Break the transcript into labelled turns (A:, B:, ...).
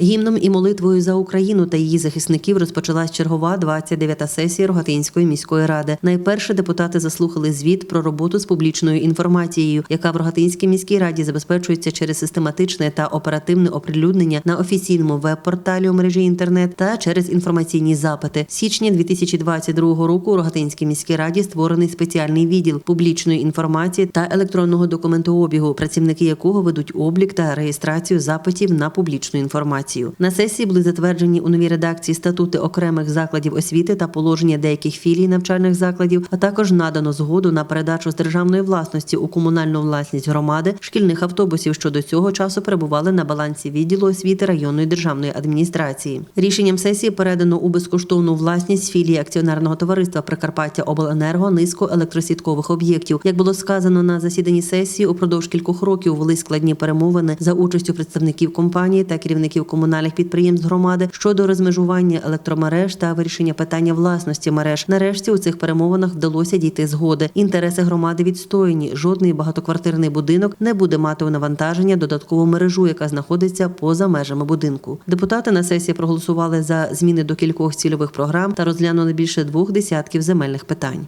A: Гімном і молитвою за Україну та її захисників розпочалась чергова 29-та сесія Рогатинської міської ради. Найперше депутати заслухали звіт про роботу з публічною інформацією, яка в Рогатинській міській раді забезпечується через систематичне та оперативне оприлюднення на офіційному веб-порталі у мережі інтернет та через інформаційні запити. З січня 2022 року у Рогатинській міській раді створений спеціальний відділ публічної інформації та електронного документообігу, працівники якого ведуть облік та реєстрацію запитів на публічну інформацію. На сесії були затверджені у новій редакції статути окремих закладів освіти та положення деяких філій навчальних закладів, а також надано згоду на передачу з державної власності у комунальну власність громади шкільних автобусів, що до цього часу перебували на балансі відділу освіти районної державної адміністрації. Рішенням сесії передано у безкоштовну власність філії акціонерного товариства Прикарпаття Обленерго низку електросіткових об'єктів. Як було сказано на засіданні сесії, упродовж кількох років вели складні перемовини за участю представників компанії та керівників комунальних підприємств громади щодо розмежування електромереж та вирішення питання власності мереж. Нарешті у цих перемовинах вдалося дійти згоди. Інтереси громади відстояні. Жодний багатоквартирний будинок не буде мати у навантаження додаткову мережу, яка знаходиться поза межами будинку. Депутати на сесії проголосували за зміни до кількох цільових програм та розглянули більше двох десятків земельних питань.